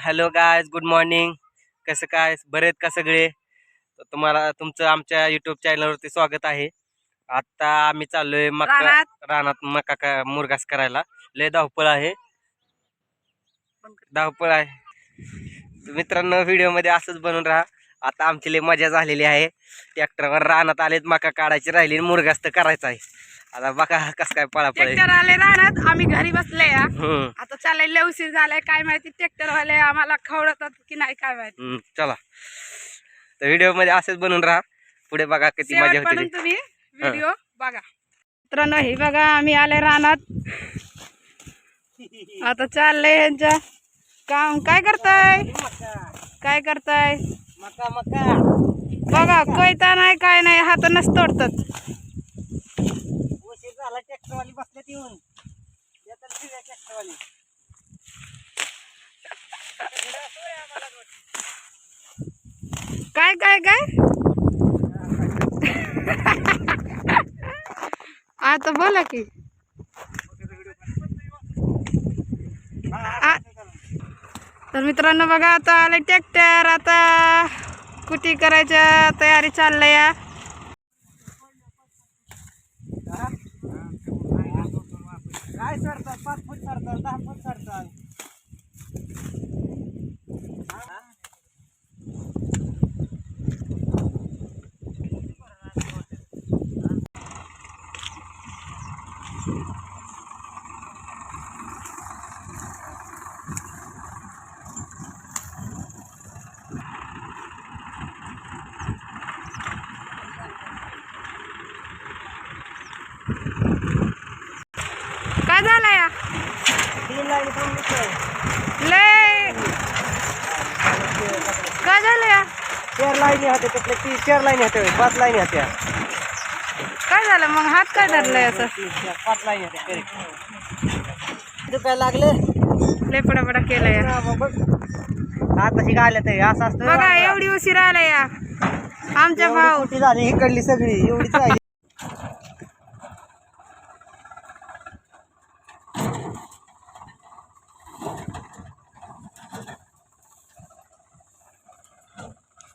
Hello guys good morning कसं काय? बरे आहेत का सगळे? तुम्हाला तुमचं आमच्या युट्यूब चॅनलवरती स्वागत आहे. आता आम्ही चाललोय मका रानात. मका का मुरगास करायला. लय धावपळ आहे. धावपळ आहे. मित्रांनो व्हिडिओमध्ये असंच बनवून राहा. आता आमची लय मजा झालेली आहे. ट्रॅक्टरवर रानात आलेत मका काढायची राहिली आणि मुरगास तर करायचा आहे. आता बघा कसं काय आहे ट्रॅक्टर आले राहणार आम्ही घरी बसले या हम्म आता चालायला लय उशीर झालाय काय माहिती ट्रॅक्टर वाले आम्हाला खवडतात की नाही काय माहिती. हम्म, चला. तर व्हिडिओमध्ये असंच बनवून राहा. पुढे बघा किती मजा होती शेवटपर्यंत. तुम्ही व्हिडिओ बघा. मित्रांनो हे बघा आम्ही आले रानात. आता चाललंय यांच्या काम. काय करताय? काय करताय? मका मका. बघा कोयता नाही काय नाही हातानच तोडतात उशीर झाला ट्रॅक्टरवाली बसल्यात येऊन येतात दिव्या ट्रॅक्टरवाली काय काय काय? आता बोला की. आ- तर मित्रांनो बघा आता आले ट्रॅक्टर आता कुटी करायच्या तयारी चालल्या. काय सरतात? पाच फूट सरतात दहा फूट सरतात. झालं या लय. काय झालं या चार लाईनी होत्या त्यातल्या तीन चार लाईनी होत्या पाच लाईनी होत्या काय झालं? मग हात काय धरलाय असं? पाच लाईनी होत्या करेक्ट दुखायला लागले? लय पडापडा केलाय. या आता शिका आल्या ते? असं असतं. बघा एवढी उशीर आला या. आमच्या भाऊ. झाली इकडली सगळी. एवढीच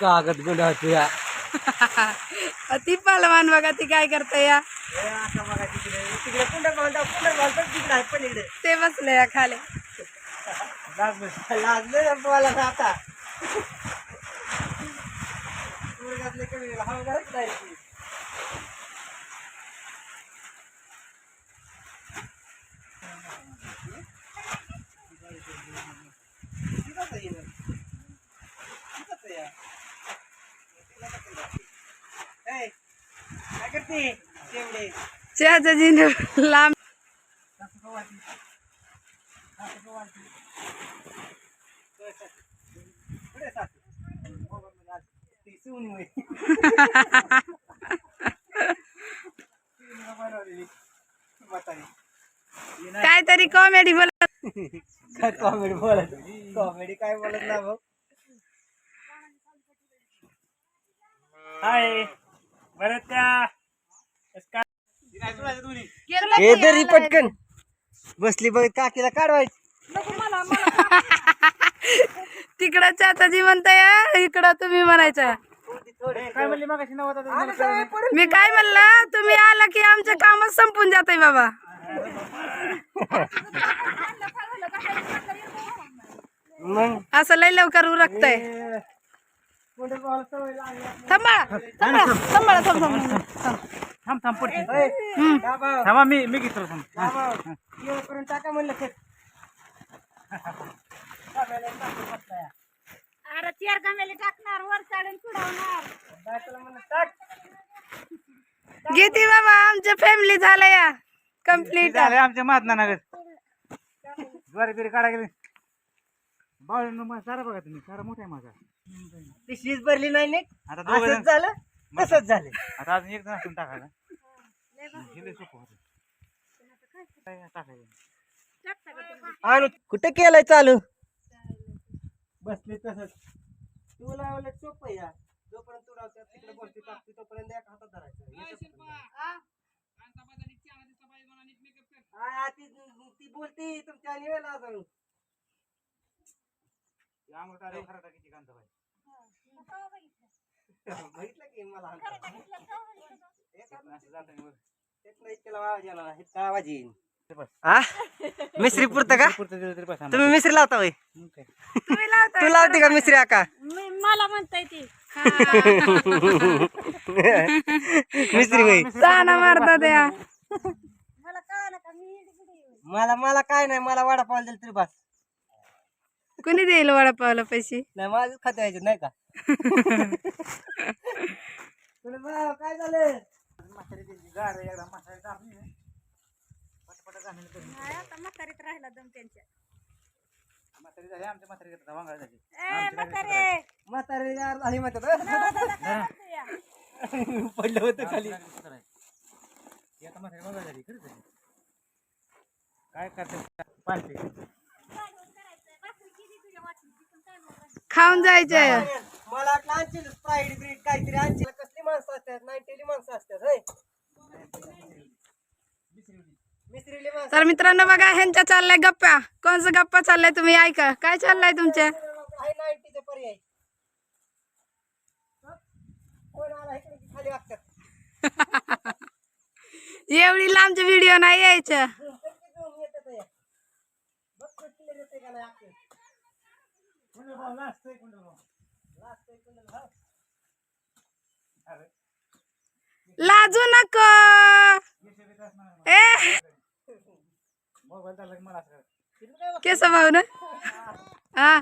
कागद गुंड होते या ती पालवान बघा ती काय करते या? ते बसले या खाली. तुम्हाला आता मुलगातले कमी हवागारच नाही ती. तिथंच आहे ना. तिथंच आहे या. ए, काय करते? शेवडे चहाचा जिंदू लांब. सासू. आज ती सुनी होय. सुनीला बनवलेली. कधी कॉमेडी बोलत काय कॉमेडी बोलत कॉमेडी काय बोलत ना भाऊ. हाय बरं त्या. हे पटकन. बसली बघ काकीला काढवायची. तिकडं चाचाजी म्हणताय इकडं तुम्ही म्हणायचं. मी काय म्हणलं? तुम्ही आला की आमचं कामच संपून जातंय बाबा. असं लय लवकर उरकतंय. थांबा थांबा थांबा थांबा थांब थांब पडते हम्म. थांबा मी मी घेतो थांब. करून टाका म्हणलं अरे चार गमेले टाकणार वर चढून बाबा आमच्या फॅमिली झालं या. कंप्लीट झाले आमच्या महात्मा नगर ज्वारी बिरी काढा गेले. बाळ सारा बघा तुम्ही सारा मोठा आहे माझा. पिशवीच भरली नाही नीट. आता दोघं असंच झालं तसंच झालं. आता अजून एक जण असून टाकायला. हे लय सोपं होतं. काय टाकायचं? आणि कुठे केलंय चालू? बसले तसंच. तुला उलट सोपं आहे या जोपर्यंत तुडावतात तिकडे बसते टाकते तोपर्यंत एक हातात धरायचं. हा, ती ती बोलती तुमच्या निवेला जाऊन ते आंघोळ टाकायला खरा. बघितलं? की मला जाताना वर. इतक्याला आवाज येणार नाही, इतका आवाज बस. हा? मिस्त्री पुरतं का? पुरतं दिलं तरी बस आम्हाला. तुम्ही मिस्त्री लावता होय? तू लावते का मिस्त्री आका? मी मला म्हणताय ती. मिस्त्री होय. मारता त्या. मला. मला मला काय नाही मला वडापाव दिलं तरी बस. कुणी देईल वडापावला पैसे? नाही माझं खाते व्हायचं नाही का? काय झालं? म्हातारी आहे, एकदा म्हातारी. पटापटा घालून करून. नाही आता म्हातारीत राहिला दम त्यांच्या. म्हातारी झाली आमच्या म्हातारी घेतात वांगळ झाली. ए म्हातारे. म्हातारी गार झाली म्हणतात या. पडलं होतं खाली. ती आता म्हातारी वांगळ झाली खरंच झाली काय करते? पाणी. खाऊन जायचंय. मला वाटलं आणशील स्प्राईट ब्रीड काहीतरी. आणशील कसली माणसं असतात? नाईन्टीली माणसं असतात होय? तर मित्रांनो बघा ह्यांच्या चाललाय गप्पा. कोणचं गप्पा चाललाय तुम्ही? ऐका काय चाललाय तुमचे? एवढी लांबचे व्हिडिओ नाही यायच्या लाजू नको. केस भाऊ ना? हा.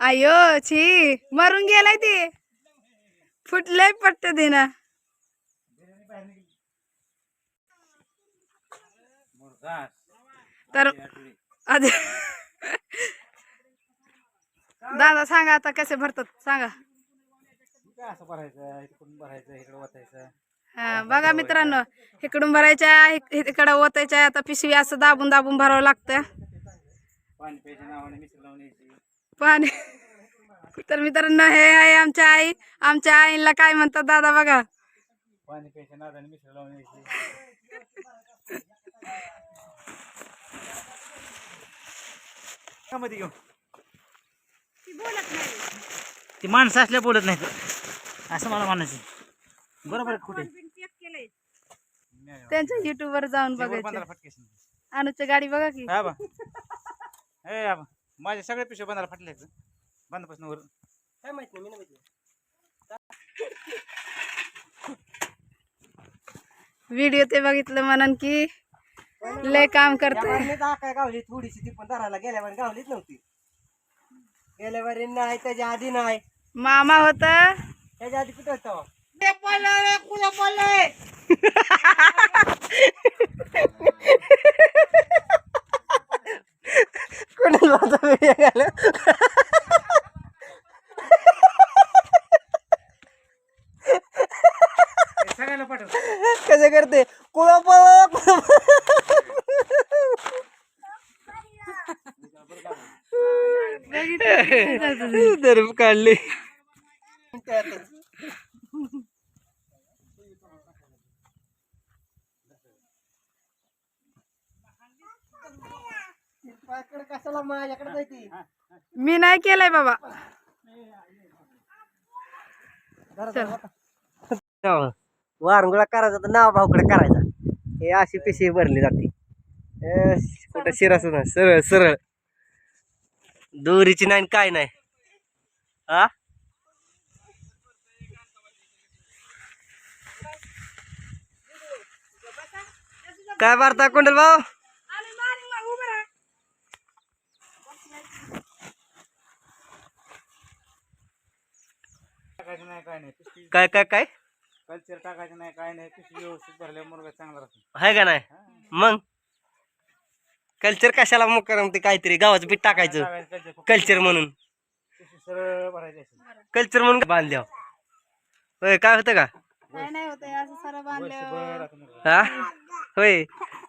अयो छी मरून गेलाय ते. फुटलंय पट्ट देना. तर दादा सांगा आता कसे भरतात? सांगा. काय असं भरायचं? इकडून भरायचं? इकडे वाचायचं हा बघा मित्रांनो इकडून भरायच्या इक- इकडं ओतायच्या आता पिशवी असं दाबून दाबून भरावं लागतं. पाणी तर मित्रांनो हे आहे आमच्या आई. आमच्या आईला काय म्हणतात दादा बघा. ती माणसं असल्या बोलत नाही असं मला म्हणायचं बरोबर कुठे? त्यांच्या युट्यूब वर जाऊन बघायचं. अनुच्या गाडी बघा की. हा ए माझे सगळे पिशवे बंदाला फाटले वर. काय माहित नाही मी नाही माहिती. व्हिडिओ ते बघितलं म्हणून की लय काम करते गावली? थोडीशी ती पण धरायला गेल्यावर गावलीच नव्हती. गेल्यावर नाही त्याच्या आधी नाही. मामा होत. त्याच्या आधी कुठं होतं? कोणाला सगळ्याला पाठव. कसं करते? कुळापा कुळापा काढली. काढले कशाला माझ्याकडे जायची? मी नाही केलंय बाबा. वारंगुळा करायचा तर नाव भाऊकडे करायचा. हे अशी पिशी भरली जाते. कुठं शिरास ना सरळ सरळ. दोरीची नाही काय नाही. हा? काय वार्ता कुंडल भाऊ टाकायचं नाही काय नाही. पिशवी काय काय काय? कल्चर टाकायचं नाही काय नाही. पिशवी व्यवस्थित भरल्या मुरगा चांगला राहतो. आहे का नाही? मग? कल्चर कशाला मग करा ते काहीतरी गावाचं पीठ टाकायचं. कल्चर म्हणून. पिशवी सरळ भरायची असेल. कल्चर म्हणून बांधल्या होय काय होतं का? काय नाही होत असं वर्षभर मुरगा. हा? होय.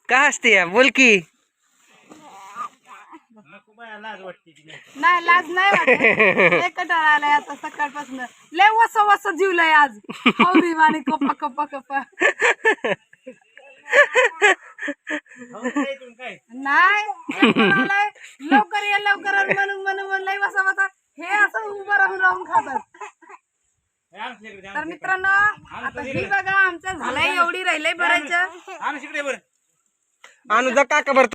काय असते या बोल की नको बाया लाज वाटते की नाही नाही लाज नाही वाटत. कंटाळा आलाय आता सकाळपासून. लय वस वस जीवलंय आज. हवरी वाणी कप्पा कप्पा कप्पा नाही. लवकर ये लवकर आण म्हणून म्हणून म्हणून लय वसा वसा हे असं उभं राहून राहून खातात. आण तर आण मित्रांनो आता ही बघा आमचं झालंय एवढी राहिलंय भरायचं. आण अनुजा काका भर